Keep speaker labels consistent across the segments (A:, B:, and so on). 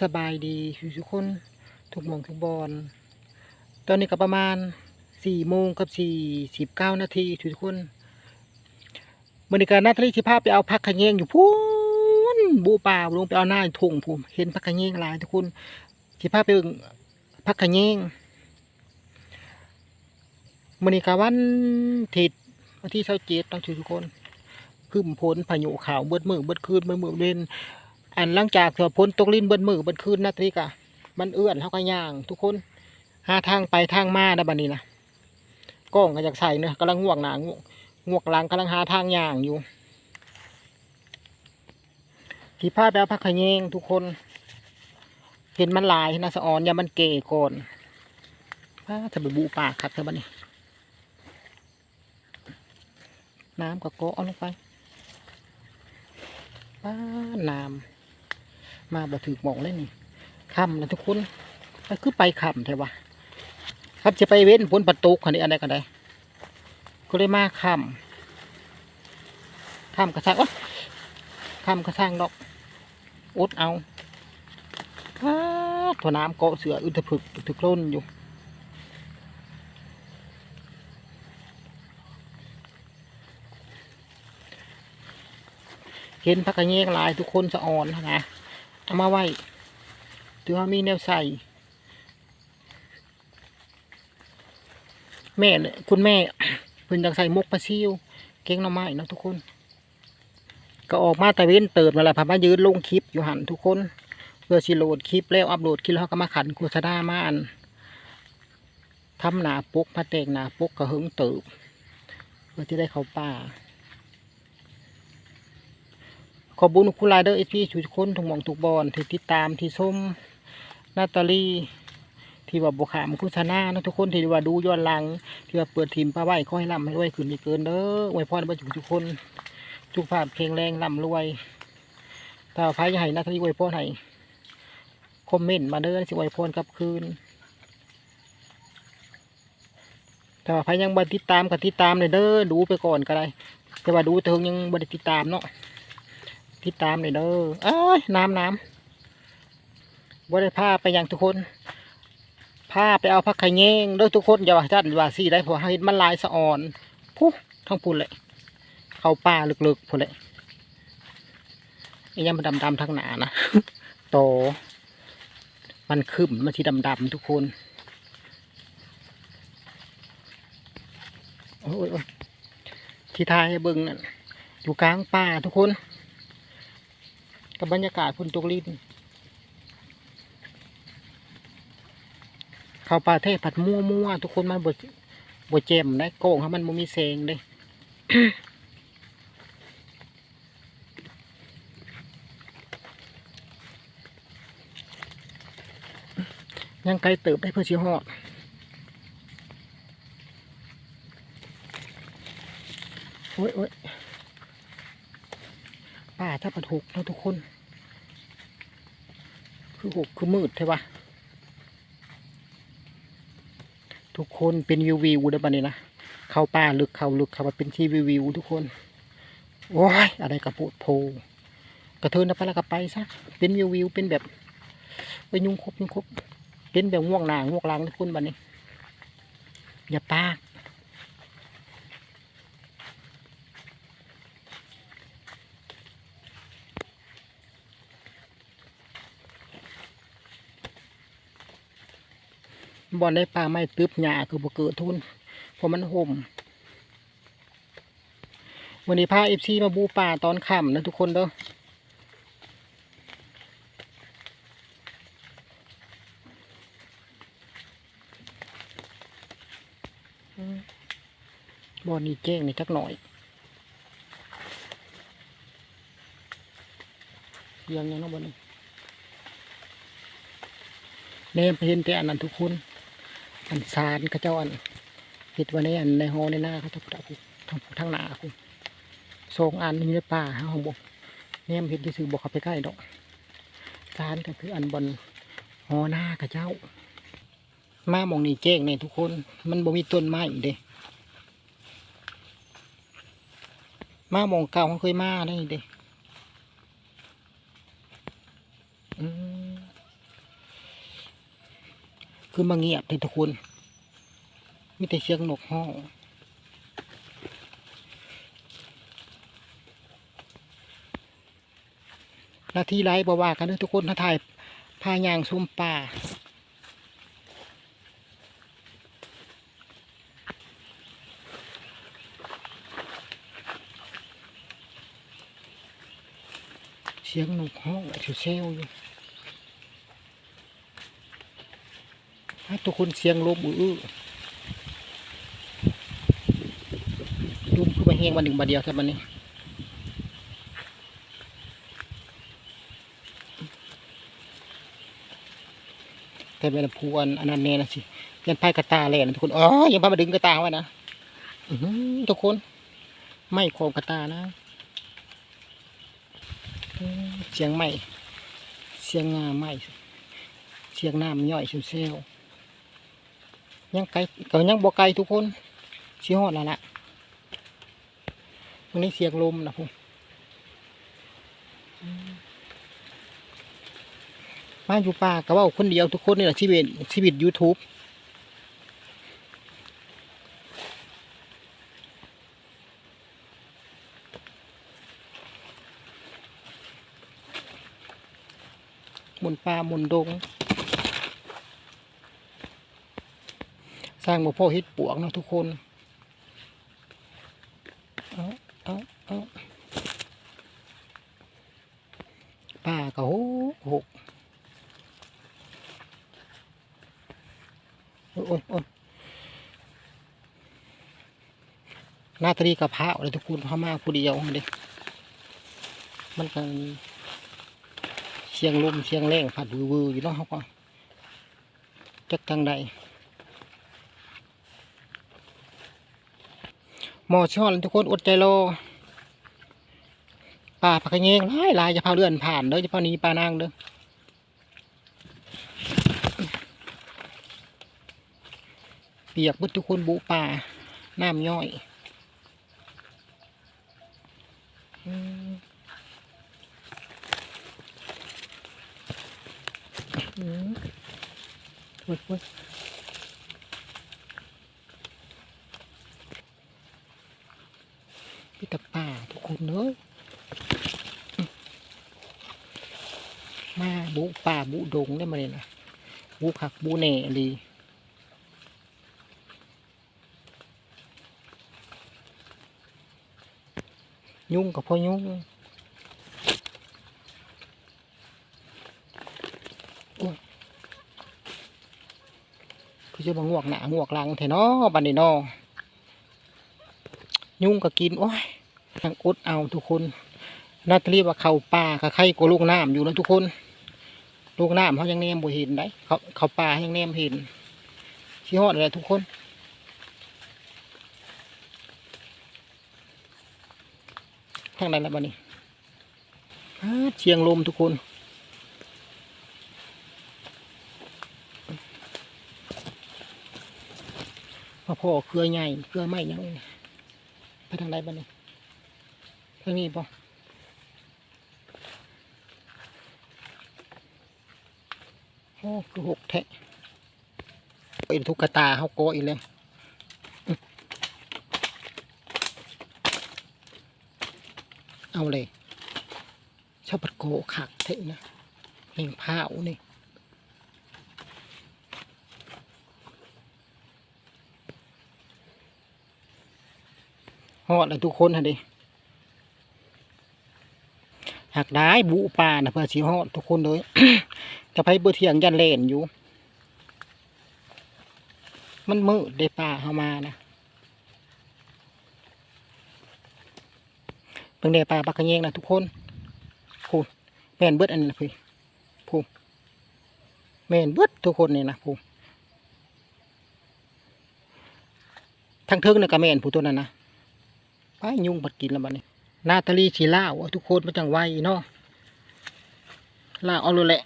A: สบายดีทุกคนทุกหมองทุกบอลตอนนี้ก็ประมาณสี่โมงกับสี่สิบเก้านาทีทุกคนบริการนาทรีสิภาพไปเอาพักขะแยงอยู่พูนบูป่าลงไปเอาหน้าท่งผมเห็นพักขะแยงหลายทุกคนสิภาพไปพักขะแยงบริการวันถิดวันที่เช้าเจ็ดต้องทุกคนขึ้นพ้นพายุขาวเบิดมือเบิดคืนเบิดมือเว้น อันหลังจากเถื่อพ้นตกลิ้นเบิ้มือเบิ้คืนนาตริกะมันเอื้อนเท่ากันย่าง ทุกคนหาทางไปทางมานะบัดนี้นะกล้องก็อยากใส่เนอะกำลังง่วงหนาง่วงง่วงหลังกำลังหาทางย่างอยู่ที่พาไปเอาพักขยงทุกคน เห็นมันลายนะสะออนอย่ามันเก่ก่อนพาถ้าไปบูปากคักเถอบัดนี้ น้ำก็โกะเอาลงไปป้าน้ำ มาบ่ถือหมองเลยนี่คำนะทุกคนมันคือไปคำใช่ปะครับจะไปเว้นพ้นประตูคันนี้อะไรกันได้ก็เลยมาคำคำกระซังโอ๊ยคำกระซังดอกอดเอาถั่วน้ำเกาะเสืออึดถึกถึกล้นอยู่เห็นพักกระเงกหลายทุกคนสะอ่อนนะ เอามาไว้ถือว่ามีแนวใส่แม่เนี่ยคุณแม่เพิ่นอยากใส่มกปลาซิวเก่งหน่อไม้นะทุกคน ก็ออกมาแต่เว้นเติร์ดมาแล้วพามายืนลงคลิปอยู่หันทุกคน เพื่อสิโหลดคลิปแล้วอัปโหลดคลิปแล้วก็มาขันโฆษณามาอันทำหนาปกมาแต่งหนาปกกระหึงเติบ เพื่อที่ได้เขาป่า ข อบคุญคุณลายเดอร์เอพีทุกคนทุกหมองทุกบอลที่ติดตามที่ส้มนาตาลีที่ว่าบกขามคุณชนะนะทุกคนที่ว่าดูย้อนหลัง ที่ว่าเปิดทีมป้าไหวขอให้ร่ำให้รวยขึ้นอีกเกินเด้ออวยพรให้ทุกทุกคนทุกภาพเพลงแรงร่ำรวยถ้าพายใหญ่นาตาลีอวยพรให้คอมเมนต์มาเด้อสิอวยพรกลับคืนแต่ว่าพายยังบัติดตามกับติดตามเลยเด้อดูไปก่อนก็ได้แต่ว่าดูเถิงยังบัติดตามเนาะ ติดตามเลยเด้อเอ้ยน้ำน้ำบ่ได้พาไปยังทุกคนพาไปเอาพักไข่แยงเด้อทุกคนอย่าว่าจัดว่าสีได้พราะเห็นมันลายสะอ่อนพุทั้งพูนเลยเข้าป่าลึกๆพูนเลยไอ้ยังมันดำๆทั้งหนานะโต มันขึ้นมันที่ดำๆทุกคนโอ้ยที่ทายเบิ่งนั่นอยู่กลางป่าทุกคน กับบรรยากาศฝนตกลิ้นเขาวป่าเทศผัดมั่วมั่วๆทุกคนมันบดบดเจมได้โกงเขามันบ่มีแสงเด้ยังไกลเติบได้เพื่อชิฮอดโอ้ยโอ้ย ป่าถ้าปัดหกเนาะทุกคน คือหกคือมืดใช่ปะทุกคนเป็นวิววิวเด้อบันนี้นะ เข้าป่าลึกเข้าลึกเข้ามาเป็นที่วิววิวทุกคน โอ้ยอะไรกระโปดโพกระเทินนะไปแล้วก็ไปซะ เป็นวิววิวเป็นแบบไปยุงครบยุงครบเป็นแบบง่วงหนาง่วงหลังทุกคนบันนี้ อย่าปาก บอลได้ปลาไม่ตึบหญ้าคือบ่เกิดทุนเพราะมันห่มวันนี้พาเอฟซีมาบูป่าตอนค่ำนะทุกคนเด้อบอลนี่แจ้งนี่จักหน่อยยังยังเน้องบอลนี่แนมไปเห็นแต่อันนั้นทุกคน อันซานเขาเจ้าอันเห็ดวันในอันในหอในหน้าเขาเจะปะคุทั้งทั้งหนาคุณสองอันอยู่ในป่าห้าของบกแนมเห็ดที่ซื้อบอกเขาไปใกล้ดอกซานก็คืออันบนหอหน้าเขาเจ้า มามองนี่แจ้งเนี่ยทุกคน มันบ่มีต้นไม้เด้มามองเก่าเขาเคยมาได้เด้อืม คือมาเงียบเลยทุกคนมีแต่เสียงนกห้องหนาทีไรบ่ว่ากันเด้อทุกคนถ้าถ่ายพายางซุ่มป่าเสียงนกห้องเซลๆอยู่ถ้า ทุกคนเสียงลมอื้อลมคือมาแห้งวันหนึ่งบาเดียวแค่บันนี้แต่เป็นพวนอันนั้นแน่นะสิยันไพายกระตาเลยนะทุกคนอ๋อยังพามาดึงกระตาไว้นะอืทุกคน ไม่โคมกระตานะเสียงใหม่เสียงงาใหม่เสียงน้ำย่อยเซลๆ ยังไกลก็ยังบ่ไกลทุกคนสีหอดแล้วล่ะวันนี้เสียงลมนะพุ่มาอยู่ป่าก็เว่าคนเดียวทุกคนนี่แหละชีวิตชีวิตยูทูบหมุนป่าหมุนดง สร้างบ่พ่อเฮ็ดปวกเนาะทุกคน เอาเอาเอาป่าก็โหหกโอ้ยโอ้ยนาตรีกับพระเลยทุกคนพม่าผู้เดียวเด้มันก็เสียงลมเสียงแรงผัดวือๆอยู่เนาะเขาก็จักจังใด หมอช่อนทุกคนอดใจรอป่าผักกระเงงหลายหลายจะพาเลื่อนผ่านเด้อจะพาหนี้ปลานางเด้อเปียกบุทุกคนบุป่าน้ำย่อยอืมอืมโอ้ยโอ้ย พี่ตะป่า ทุกคนเนอะมาบุป่าบุดงได้มาเลยนะบุขักบุแหน่ดียุ่งกับพ่อยุ่งโอ้ยคือจะมางวกหนางวกหลังแท้เนาะบันนี้เนาะยุ่งก็กิน โอ้ยยัง อดเอาทุกคนนาตาลีว่าเขาป่ากับไข่กว่าลูกน้ำอยู่นะทุกคน ลูกน้ำเขายังแนมบ่เห็นได้เขาเขาป่ายังแนมเห็นชี้ฮอดอะไรทุกคนทางใดแล้วบ้านี้เชียงลมทุกคนพ่อเครือใหญ่เครือไม่ยังไปทางใดบ้างนี่ ทางนี้ป่ะโอ้คือหกแทะเป็นทุกตาเขาโกอีเลยอื้อเอาเลยชอบปัดโกขักเทะนะเพลงผ้าวนี่ฮอดเลยทุกคนฮะดิ หักได้บุป่านะเพื่อสีฮอดทุกคนเลยจะไปเบื่อเทียงยันเล่นอยู่ มันมืดได้ป่าเข้ามานะเพิ่งได้ป่าปักกระเยงนะทุกคนพูดแม่นเบิดอันนี้นะพี่พูดแม่นเบิดทุกคนนี่นะพูดทั้งเทิงนี่ยก็แม่นผู้ตัวนั้นนะไปยุ่งปัดกินแล้วบัดนี้ นาตาลีสีล่าวทุกคนมาจังไวเนาะล่าเอาเลยแหละ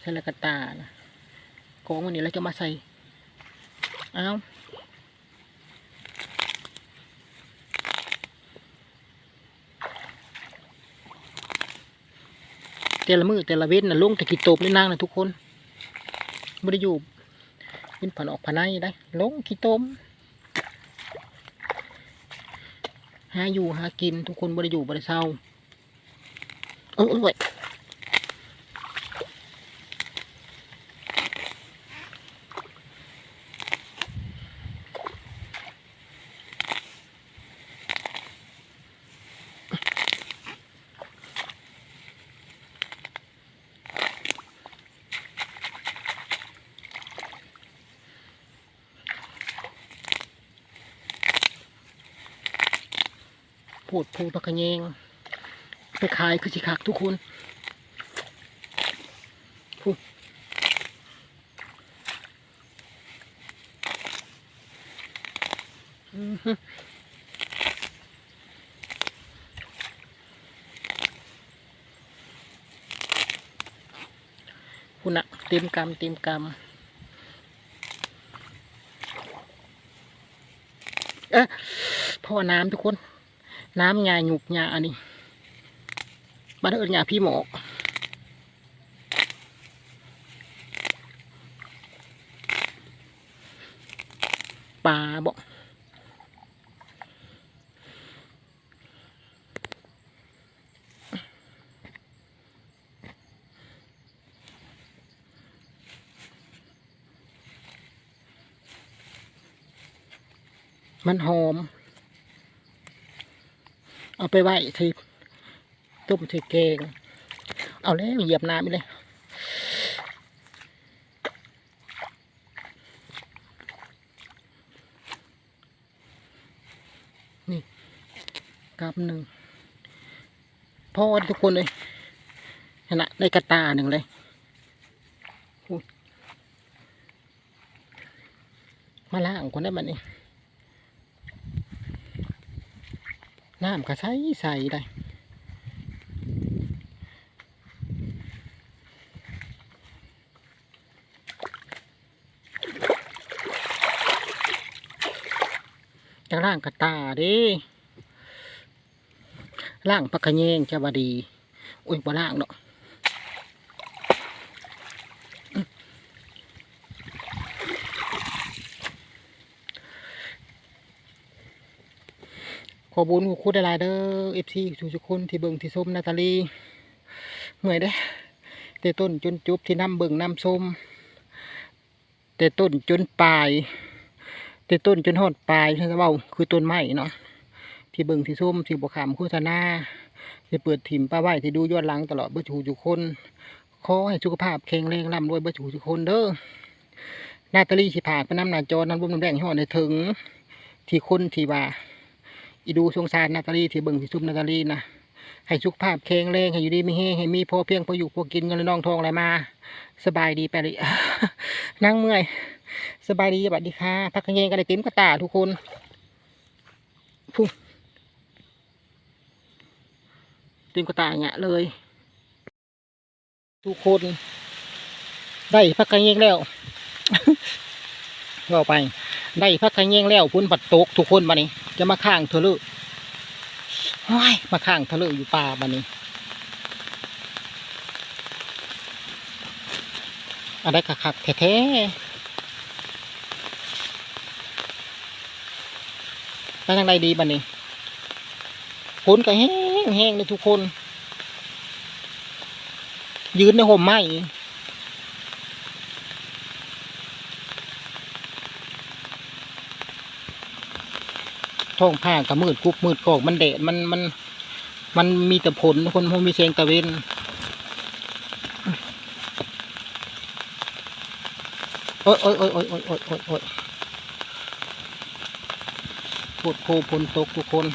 A: ใส่ละกตานะกองวันนี้เราจะมาใส่ เอา แต่ละมือแต่ละเว้นน่ะลงแต่กี่ตบนี่นางนะทุกคนไม่ได้อยู่เป็นผ่านออกผ่านในได้ ลงกี่ตมหาอยู่หากินทุกคนไม่ได้อยู่ไม่ได้เศร้าโอ้ยโอ้ย พูดพูดปากกะแยงไปขายคือสิคักทุกคนพูดอือหือคุณอะเต็มกำเต็มกำเอ๊ะพ่อน้ำทุกคน น้ำยาหยุกยาอันนี้บ้านเอิญยาพี่หมอกปลาบอกมันหอม เอาไปไหว้ที่ต้มที่แกงเอาแล้วเหยียบน้ำไปเลยนี่กาบหนึ่งพ่อทุกคนเลยขณะได้กระตาหนึ่งเลยอุ๊ยมาล่างคนได้บัดนี้ น้ำก็ใสใส่ได้จะล่างกระตาดิล่างปลากระเยงจะบาดี อุ้ยบ่ล่างเนาะ ขอบุญขอบคุณหลายเด้อเอฟซีทุกคนที่เบิ่งที่ส้มนาตาลีเหนื่อยเด้แต่ต้นจนจบที่น้ำเบิ่งน้ำส้มแต่ต้นจนปลายแต่ต้นจนหอดปลายใช่ไหมเบาคือต้นไม้เนาะที่เบิ่งที่ส้มที่บวขามโฆษณาที่เปิดถิ่มป้าไหวที่ดูยอนหลังตลอดเบื่อจูทุกคนขอให้สุขภาพแข็งแรงร่ำรวยเบื่อจูทุกคนเด้อนาตาลีสิผากไปน้ำหนาจอนั้นบุ้มน้ำแดงให้หอดในถึงที่คนที่ว่า อีดูสงสารนาตาลีที่เบิ่งที่ซุมนาตาลีนะให้สุขภาพแข็งแรงให้อยู่ดีไม่แห้งให้มีพอเพียงพออยู่พอกินเงินน้องทองอะไรมา สบายดีไปเลยนั่งเมื่อย สบายดีสวัสดีค่ะพักกันเองกันเลยเต็มกระตาทุกคนพุ่งเต็มกระตาเงี้ยเลย ทุกคน ได้พักกันเองแล้วก็ไป ได้พักกันเองแล้วพุ่นปัดตกทุกคนบันนี้ จะมาข้างเธอเลยห้ยมาข้างเธอเลยอยู่ป่าบันนี้อะไรขักแท้ๆไปทางใดดีบันนี้ฝนก็แห้งแห้งเลยทุกคน ยืนในห่มไม้ ช่องผ้าก็มืดคุบมืดกอกมันเดดมันมัน มันมีแต่ผลคนพวมีเสียงตะเวนโอ้ยโอ้ยโอ้ยโอ้ยโอ้ยโอ้ยโอ้ยปวดโคพนตกทุกคน